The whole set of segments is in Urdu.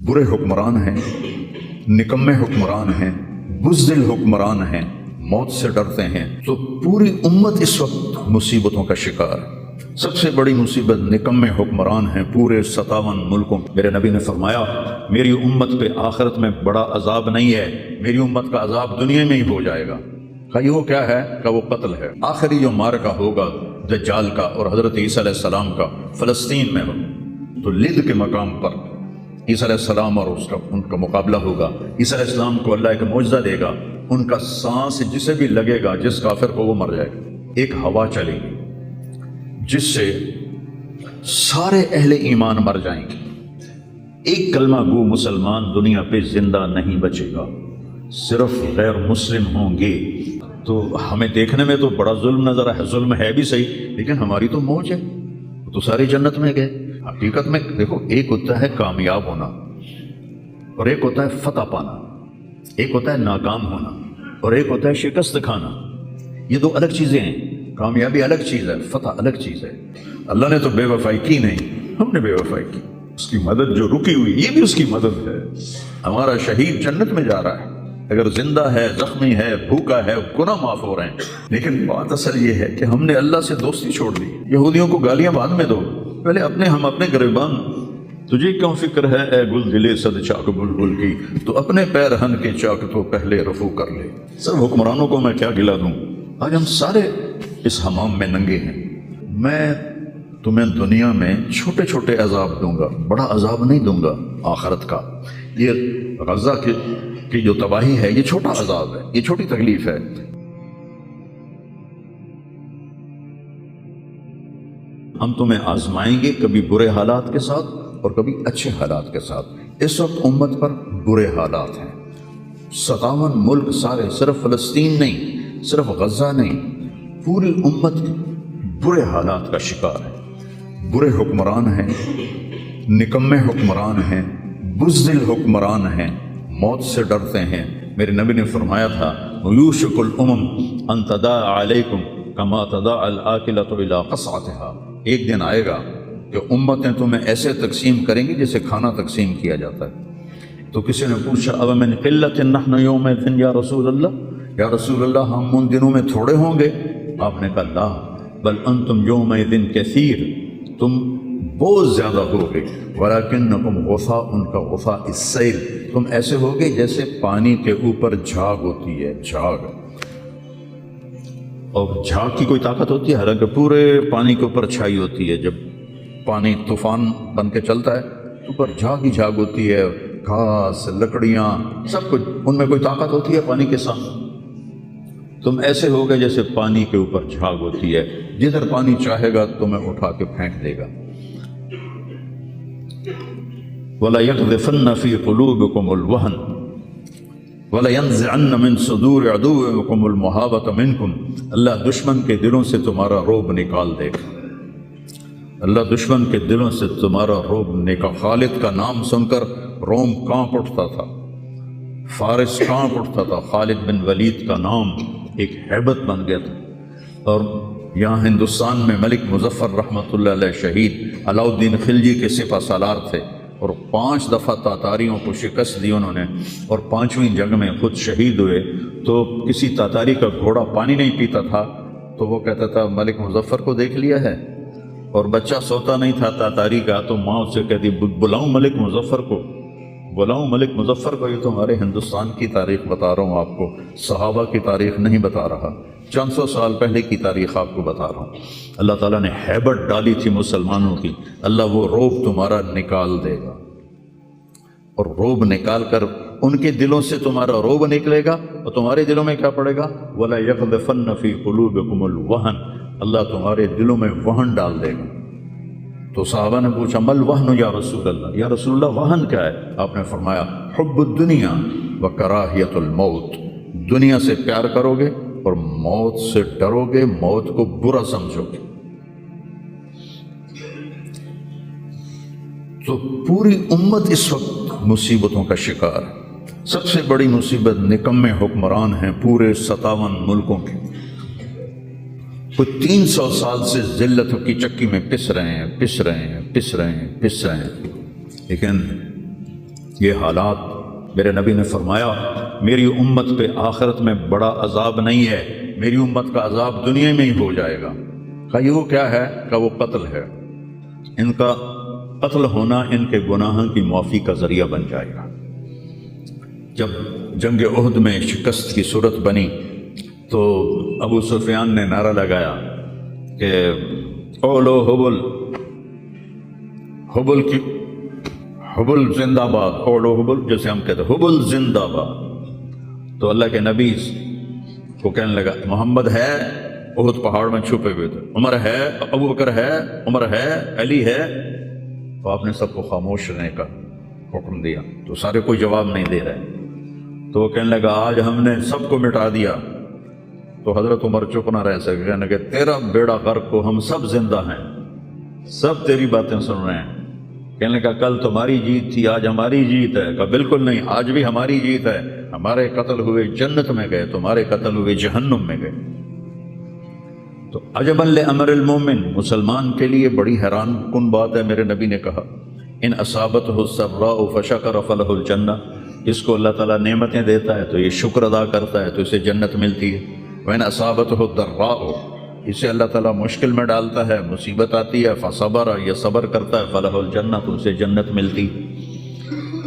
برے حکمران ہیں، نکمے حکمران ہیں، بزدل حکمران ہیں، موت سے ڈرتے ہیں۔ تو پوری امت اس وقت مصیبتوں کا شکار۔ سب سے بڑی مصیبت نکمے حکمران ہیں، پورے ستاون ملکوں میرے نبی نے فرمایا، میری امت پہ آخرت میں بڑا عذاب نہیں ہے، میری امت کا عذاب دنیا میں ہی ہو جائے گا۔ کہ وہ کیا ہے؟ کہ وہ قتل ہے۔ آخری جو مارکا ہوگا، دجال کا اور حضرت عیسیٰ علیہ السلام کا فلسطین میں۔ ہو تو لد کے مقام پر عیسیٰ علیہ السلام اور اس کا ان کا مقابلہ ہوگا۔ عیسیٰ علیہ السلام کو اللہ ایک معجزہ دے گا۔ ان کا سانس جسے بھی لگے گا، جس کافر کو وہ مر جائے گا۔ ایک ہوا چلے گی، جس سے سارے اہل ایمان مر جائیں گے۔ ایک کلمہ گو مسلمان دنیا پہ زندہ نہیں بچے گا۔ صرف غیر مسلم ہوں گے۔ تو ہمیں دیکھنے میں تو بڑا ظلم نظر ہے۔ ظلم ہے بھی صحیح، لیکن ہماری تو موج ہے۔ وہ تو ساری جنت میں گئے۔ حقیقت میں دیکھو، ایک ہوتا ہے کامیاب ہونا اور ایک ہوتا ہے فتح پانا، ایک ہوتا ہے ناکام ہونا اور ایک ہوتا ہے شکست کھانا۔ یہ دو الگ چیزیں ہیں۔ کامیابی الگ چیز ہے، فتح الگ چیز ہے۔ اللہ نے تو بے وفائی کی نہیں، ہم نے بے وفائی کی۔ اس کی مدد جو رکی ہوئی، یہ بھی اس کی مدد ہے۔ ہمارا شہید جنت میں جا رہا ہے۔ اگر زندہ ہے، زخمی ہے، بھوکا ہے، گناہ معاف ہو رہے ہیں۔ لیکن بات اصل یہ ہے کہ ہم نے اللہ سے دوستی چھوڑ دی۔ یہودیوں کو گالیاں بعد میں دو۔ پہلے اپنے ہم اپنے گریبان، تجھے کیوں فکر ہے اے گل دلے صد چاک بلبل کی؟ تو اپنے پیر ہن کے چاک تو پہلے رفو کر لے۔ سب حکمرانوں کو میں کیا گلا دوں؟ آج ہم سارے اس حمام میں ننگے ہیں۔ میں تمہیں دنیا میں چھوٹے چھوٹے عذاب دوں گا، بڑا عذاب نہیں دوں گا آخرت کا۔ یہ غزہ کی جو تباہی ہے، یہ چھوٹا عذاب ہے، یہ چھوٹی تکلیف ہے۔ ہم تمہیں آزمائیں گے کبھی برے حالات کے ساتھ اور کبھی اچھے حالات کے ساتھ۔ اس وقت امت پر برے حالات ہیں۔ ستاون ملک سارے، صرف فلسطین نہیں، صرف غزہ نہیں، پوری امت برے حالات کا شکار ہے۔ برے حکمران ہیں نکمے حکمران ہیں، بزدل حکمران ہیں، موت سے ڈرتے ہیں۔ میرے نبی نے فرمایا تھا یوشک الامم ان تدا علیکم کما تدا الاکلۃ الى قصعتها۔ ایک دن آئے گا کہ امتیں تمہیں ایسے تقسیم کریں گی جیسے کھانا تقسیم کیا جاتا ہے۔ تو کسی نے پوچھا اب من قلت نحن یوم یا رسول اللہ؟ یا رسول اللہ، ہم ان دنوں میں تھوڑے ہوں گے؟ آپ نے کہا، لا، بل انتم یوم دن کثیر۔ تم بہت زیادہ ہوگے ولیکنکم غفا ان کا غفا السیل تم ایسے ہوگے جیسے پانی کے اوپر جھاگ ہوتی ہے، جھاگ۔ اور جھاگ کی کوئی طاقت ہوتی ہے حالانکہ پورے پانی کے اوپر چھائی ہوتی ہے۔ جب پانی طوفان بن کے چلتا ہے، تو اوپر جھاگ ہی جھاگ ہوتی ہے۔ گھاس، لکڑیاں، سب کچھ، ان میں کوئی طاقت ہوتی ہے پانی کے ساتھ؟ تم ایسے ہوگے جیسے پانی کے اوپر جھاگ ہوتی ہے۔ جدھر پانی چاہے گا، تمہیں اٹھا کے پھینک دے گا۔ ولا يقذفن في قلوبكم الوهن ولا ينزعن من صدور عدوكم المهابة منكم۔ اللہ دشمن کے دلوں سے تمہارا روب نکال دے۔ گا اللہ دشمن کے دلوں سے تمہارا روب نکال۔ خالد کا نام سن کر روم کانپ اٹھتا تھا۔ فارس کانپ اٹھتا تھا۔ خالد بن ولید کا نام ایک حیبت بن گیا تھا۔ اور یہاں ہندوستان میں ملک مظفر رحمۃ اللہ علیہ شہید علاؤدین خلجی کے سپہ سالار تھے۔ اور پانچ دفعہ تاتاریوں کو شکست دی انہوں نے اور پانچویں جنگ میں خود شہید ہوئے، تو کسی تاتاری کا گھوڑا پانی نہیں پیتا تھا، تو وہ کہتا تھا، ملک مظفر کو دیکھ لیا ہے۔ اور بچہ سوتا نہیں تھا تاتاری کا، تو ماں اس سے کہتی بلاؤں ملک مظفر کو۔ بلاؤں ملک مظفر کو، یہ تو ہمارے ہندوستان کی تاریخ بتا رہا ہوں آپ کو۔ صحابہ کی تاریخ نہیں بتا رہا۔ چند سو سال پہلے کی تاریخ آپ کو بتا رہا ہوں۔ اللہ تعالیٰ نے حیبت ڈالی تھی مسلمانوں کی۔ اللہ وہ روب تمہارا نکال دے گا۔ اور روب نکال کر ان کے دلوں سے تمہارا روب نکلے گا۔ اور تمہارے دلوں میں کیا پڑے گا؟ ولا یکن فی قلوبکم الوہن اللہ تمہارے دلوں میں وہن ڈال دے گا۔ تو صحابہ نے پوچھا مل وہن یا رسول اللہ؟ یا رسول اللہ، وہن کیا ہے؟ آپ نے فرمایا، حب الدنیا و کراہیت الموت۔ دنیا سے پیار کرو گے اور موت سے ڈرو گے، موت کو برا سمجھو گے۔ تو پوری امت اس وقت مصیبتوں کا شکار ہے۔ سب سے بڑی مصیبت نکمے حکمران ہیں پورے ستاون ملکوں کے۔ کوئی تین سو سال سے ذلت کی چکی میں پس رہے ہیں، پس رہے ہیں، پس رہے ہیں، پس رہے ہیں۔ لیکن یہ حالات میرے نبی نے فرمایا میری امت پہ آخرت میں بڑا عذاب نہیں ہے، میری امت کا عذاب دنیا میں ہی ہو جائے گا۔ کہا یہ وہ کیا ہے؟ کہ وہ قتل ہے۔ ان کا قتل ہونا ان کے گناہوں کی معافی کا ذریعہ بن جائے گا۔ جب جنگ عہد میں شکست کی صورت بنی، تو ابو سفیان نے نعرہ لگایا کہ اولو حبل حبل کی، حبل زندہ باد اولو حبل جیسے ہم کہتے ہیں، حبل زندہ باد۔ تو اللہ کے نبی کو کہنے لگا، محمد ہے؟ عہد پہاڑ میں چھپے ہوئے تھے۔ عمر ہے؟ ابو بکر ہے؟ عمر ہے؟ علی ہے؟ تو آپ نے سب کو خاموش رہنے کا حکم دیا۔ تو سارے کوئی جواب نہیں دے رہے۔ تو وہ کہنے لگا، آج ہم نے سب کو مٹا دیا۔ تو حضرت عمر چپ نہ رہ سکے۔ کہنے لگے، تیرا بیڑا غرق کو ہم سب زندہ ہیں۔ سب تیری باتیں سن رہے ہیں۔ کہنے لگا، کل تمہاری جیت تھی، آج ہماری جیت ہے. کہا، بالکل نہیں، آج بھی ہماری جیت ہے. ہمارے قتل ہوئے جنت میں گئے، تمہارے قتل ہوئے جہنم میں گئے. تو عجب امر المومن، مسلمان کے لیے بڑی حیران کن بات ہے، میرے نبی نے کہا، ان اصابت ہو فشکر فلح الجنہ. اس کو اللہ تعالیٰ نعمتیں دیتا ہے تو یہ شکر ادا کرتا ہے تو اسے جنت ملتی ہے. وین اصابت ہو درا ہو اسے اللہ تعالیٰ مشکل میں ڈالتا ہے، مصیبت آتی ہے، فصبر یہ صبر کرتا ہے فلاح الجنہ، تو اسے جنت ملتی۔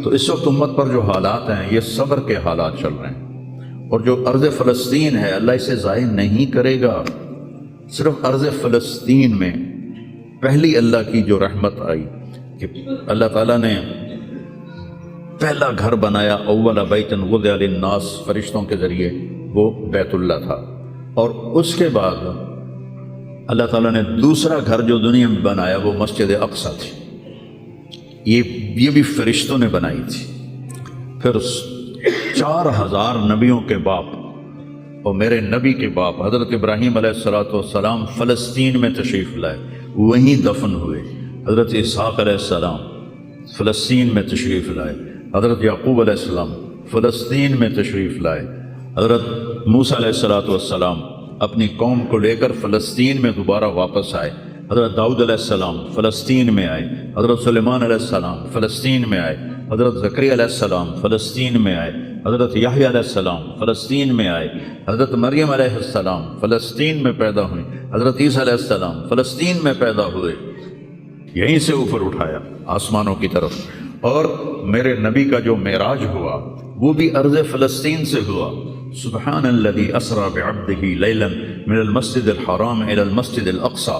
تو اس وقت امت پر جو حالات ہیں، یہ صبر کے حالات چل رہے ہیں۔ اور جو عرض فلسطین ہے، اللہ اسے ضائع نہیں کرے گا۔ صرف عرض فلسطین میں پہلی اللہ کی جو رحمت آئی کہ اللہ تعالیٰ نے پہلا گھر بنایا، اول بیتن غد الناس فرشتوں کے ذریعے، وہ بیت اللہ تھا۔ اور اس کے بعد اللہ تعالیٰ نے دوسرا گھر جو دنیا میں بنایا وہ مسجد اقصا تھی۔ یہ یہ بھی فرشتوں نے بنائی تھی۔ پھر چار ہزار نبیوں کے باپ اور میرے نبی کے باپ حضرت ابراہیم علیہ السلاۃ والسلام فلسطین میں تشریف لائے۔ وہیں دفن ہوئے۔ حضرت اسحاق علیہ السلام فلسطین میں تشریف لائے۔ حضرت یعقوب علیہ السلام فلسطین میں تشریف لائے۔ حضرت موسیٰ علیہ السلاۃ والسلام اپنی قوم کو لے کر فلسطین میں دوبارہ واپس آئے۔ حضرت داؤد علیہ السلام فلسطین میں آئے۔ حضرت سلیمان علیہ السلام فلسطین میں آئے۔ حضرت ذکری علیہ السلام فلسطین میں آئے۔ حضرت یحییٰ علیہ السلام فلسطین میں آئے۔ حضرت مریم علیہ السلام فلسطین میں پیدا ہوئے۔ حضرت عیسیٰ علیہ السلام فلسطین میں پیدا ہوئے۔ یہیں سے اوپر اٹھایا آسمانوں کی طرف۔ اور میرے نبی کا جو معراج ہوا، وہ بھی عرض فلسطین سے ہوا۔ سبحان الذي اسرا بعبده ليلا من المسجد الحرام الى المسجد الاقصى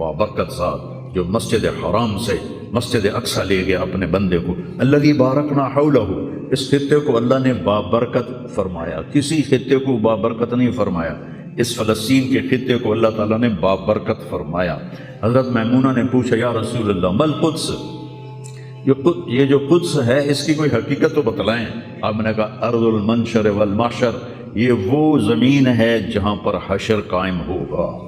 وبرکت ذات، جو مسجد حرام سے مسجد اقصا لے گیا اپنے بندے کو۔ الذي بارکنا حوله۔ اس خطے کو اللہ نے بابرکت فرمایا۔ کسی خطے کو بابرکت نہیں فرمایا۔ اس فلسطین کے خطے کو اللہ تعالیٰ نے بابرکت فرمایا۔ حضرت میمونہ نے پوچھا، یا رسول اللہ، مل قدس؟ یہ جو قدس ہے، اس کی کوئی حقیقت تو بتلائیں۔ آپ نے کہا، ارض المنشر والمحشر، یہ وہ زمین ہے جہاں پر حشر قائم ہوگا۔